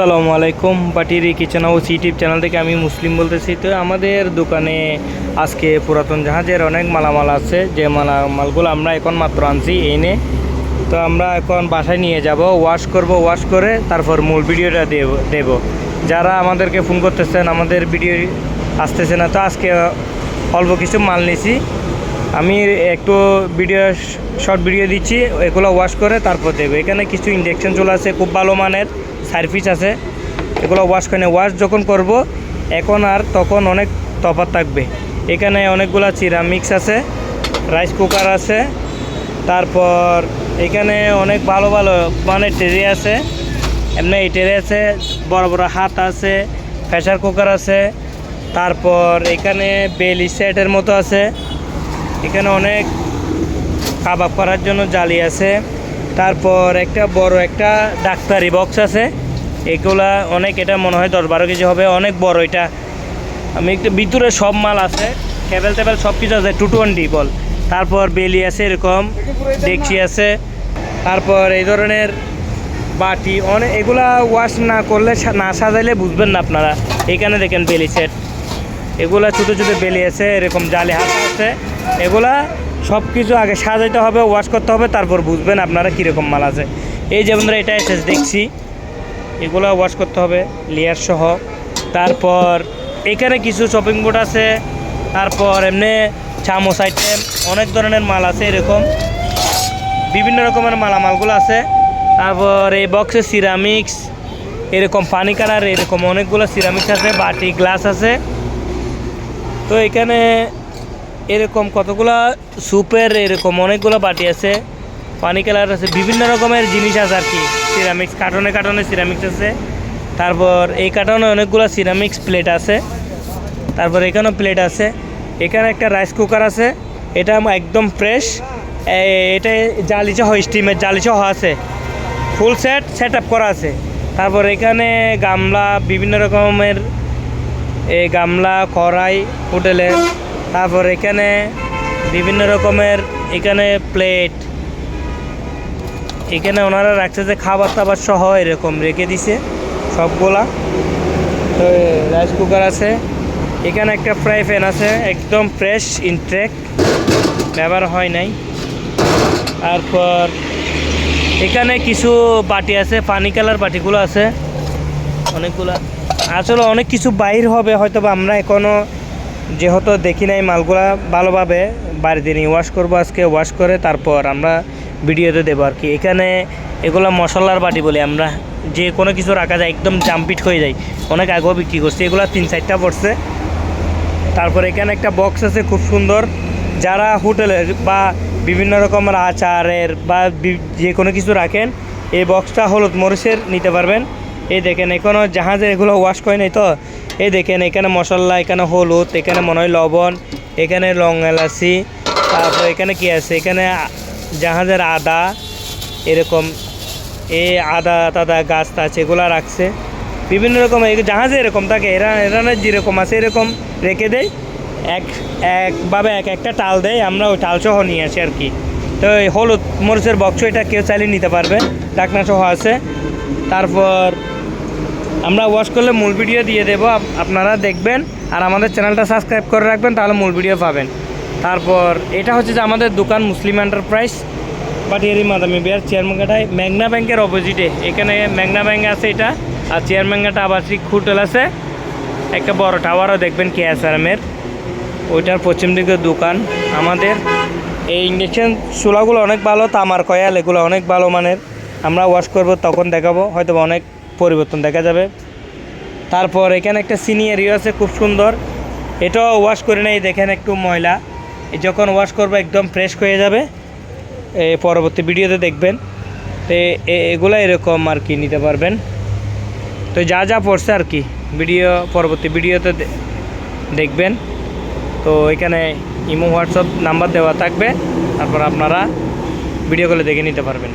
আসসালামু আলাইকুম Patiri kitchen house YouTube channel থেকে আমি মুসলিম বলতেছি। তো আমাদের দোকানে আজকে পুরাতন জাহাজের অনেক মালামাল আছে, যে মালামালগুলো আমরা এখন মাত্র আনছি এনে। তো আমরা এখন বাসায় নিয়ে যাব ওয়াশ করব ওয়াশ করে তারপর মূল ভিডিওটা দেব দেব। যারা আমাদেরকে ফোন করতেছেন, আমাদের ভিডিও আসতেছে না, তো আজকে অল্প কিছু মাল নিয়েছি আমি একটু ভিডিও শর্ট ভিডিও দিচ্ছি, এগুলো ওয়াশ করে তারপর দেবো। এখানে কিছু ইঞ্জেকশন চলে আছে, খুব ভালো মানের। সার্ভিস আছে, এগুলো ওয়াশ করে ওয়াশ যখন করব, এখন আর তখন অনেক তফাৎ থাকবে। এখানে অনেকগুলো সিরামিক্স আছে রাইস কুকার আছে, তারপর এখানে অনেক ভালো ভালো মানে ট্রে আছে, এমনি এই ট্রে আছে, বড় বড় হাত আছে প্রেশার কুকার আছে, তারপর এখানে বেলি সেটের মতো আছে, এখানে অনেক কাবাব করার জন্য জালি আছে। তারপর একটা বড় একটা ডাক্তারি বক্স আছে। এগুলা অনেক এটা মনে হয় দশ বারো কেজি হবে, অনেক বড় এটা। আমি একটু ভিতরে সব মাল আছে কেবেল টেবেল সব কিছু আছে টু টোয়েন্টি বল। তারপর বেলি আছে এরকম, ডেকচি আছে। তারপর এই ধরনের বাটি, অনেক এগুলা ওয়াশ না করলে না সাজাইলে বুঝবেন না আপনারা। এখানে দেখেন বেলি সেট এগুলা ছোটো ছোটো বেলি আছে, এরকম জালি হাত আছে। এগুলা সব কিছু আগে সাজাইতে হবে ওয়াশ করতে হবে, তারপর বুঝবেন আপনারা কীরকম মাল আছে। এই যে বন্ধুরা, এটা এসেছে দেখছি। এগুলো ওয়াশ করতে হবে লেয়ার সহ। তারপর এখানে কিছু শপিং বোর্ড আছে, তারপর এমনি চামচ আইটেম অনেক ধরনের মাল আছে এরকম। বিভিন্ন রকমের মালামালগুলো আছে। তারপর এই বক্সে সিরামিক্স এরকম পানি কালার, এরকম অনেকগুলো সিরামিক্স আছে, বাটি গ্লাস আছে। তো এখানে এরকম কতগুলা স্যুপের এরকম অনেকগুলো বাটি আছে, পানি কালার আছে, বিভিন্ন রকমের জিনিস আছে আর কি। সিরামিক্স কার্টনে কার্টনে সিরামিক্স আছে। তারপর এই কার্টনে অনেকগুলো সিরামিক্স প্লেট আছে। তারপর এখানেও প্লেট আছে। এখানে একটা রাইস কুকার আছে। এটা একদম ফ্রেশ এটা জালি সহ স্টিমের জালি সহ আছে। ফুল সেট সেট আপ করা আছে। তারপর এখানে গামলা, বিভিন্ন রকমের এই গামলা, কড়াই হোটেলে তারপর এখানে বিভিন্ন রকমের এখানে প্লেট এখানে ওনারা রাখছে যে খাবার টাবার সহ এরকম রেখে দিছে সবগুলা। তো রাইস কুকার আছে। এখানে একটা ফ্রাই প্যান আছে, একদম ফ্রেশ ইনট্রেক ব্যবহার হয় নাই। তারপর এখানে কিছু বাটি আছে, পানি কালার বাটিগুলো আছে। অনেকগুলা। আসলে অনেক কিছু বাইর হবে হয়তো আমরা এখনও যেহেতু দেখি নাই মালগুলা ভালোভাবে, বাড়িতে নিয়ে ওয়াশ করব আজকে ওয়াশ করে তারপর আমরা ভিডিওতে দেবো আর কি। এখানে এগুলো মশলার বাটি বলি আমরা। যে কোনো কিছু রাখা যায়, একদম জাম্পিট হয়ে যায়। অনেক আগেও বিক্রি করছে। এগুলো তিন চারটা পড়ছে। তারপর এখানে একটা বক্স আছে খুব সুন্দর। যারা হোটেলের বা বিভিন্ন রকমের আচারের বা যে কোনো কিছু রাখেন, এই বক্সটা হলুদ মরিচের নিতে পারবেন। এই দেখেন এখনও জাহাজে এগুলো ওয়াশ করে নাই তো। এই দেখেন, এখানে মশলা এখানে হলুদ, এখানে মনে হয় লবণ, এখানে লং এলাচি, তারপর এখানে কি আছে? এখানে জাহাজের আদা, এরকম এই আদা টাদা গাছ টাছ এগুলো রাখছে। বিভিন্ন রকম, এই জাহাজে এরকম থাকে এরা এরানের যেরকম আছে, এরকম রেখে দেয়। এক, একভাবে এক একটা টাল দেয়, আমরা ওই টাল সহ নিয়ে আসি আর কি। তো এই হলুদ মরিচের বক্স, এটা কেউ চাইলে নিতে পারবে। ডাকনা সহ আছে। তারপর আমরা ওয়াশ করলে মূল ভিডিও দিয়ে দেবো। আপনারা দেখবেন আর আমাদের চ্যানেলটা সাবস্ক্রাইব করে রাখবেন, তাহলে মূল ভিডিও পাবেন। তারপর, এটা হচ্ছে যে আমাদের দোকান মুসলিম এন্টারপ্রাইজ বাটিয়ারি মাদামি বিহার চেয়ারম্যানঘাটায় মেঘনা ব্যাংকের অপোজিটে এখানে মেঘনা ব্যাংক আছে এটা, আর চেয়ারম্যানঘাটা আবাসিক হোটেল আছে। একটা বড় টাওয়ারও দেখবেন কে এর ওইটার পশ্চিম দিকে দোকান আমাদের। এই ইঞ্জেকশন চুলাগুলো অনেক ভালো, তামার কয়াল, এগুলো অনেক ভালো মানের। আমরা ওয়াশ করব, তখন দেখাবো। হয়তো অনেক পরিবর্তন দেখা যাবে। তারপর এখানে একটা সিনিয়রিও আছে, খুব সুন্দর। এটাও ওয়াশ করে নেই, দেখেন একটু ময়লা। যখন ওয়াশ করব, একদম ফ্রেশ হয়ে যাবে। পরবর্তী ভিডিওতে দেখবেন। তো এগুলো এরকম আর কি নিতে পারবেন। তো যা যা পড়ছে আর কি ভিডিও পরবর্তী ভিডিওতে দেখবেন। তো এখানে ইমো, হোয়াটসঅ্যাপ নাম্বার দেওয়া থাকবে। তারপর আপনারা ভিডিও কলে দেখে নিতে পারবেন।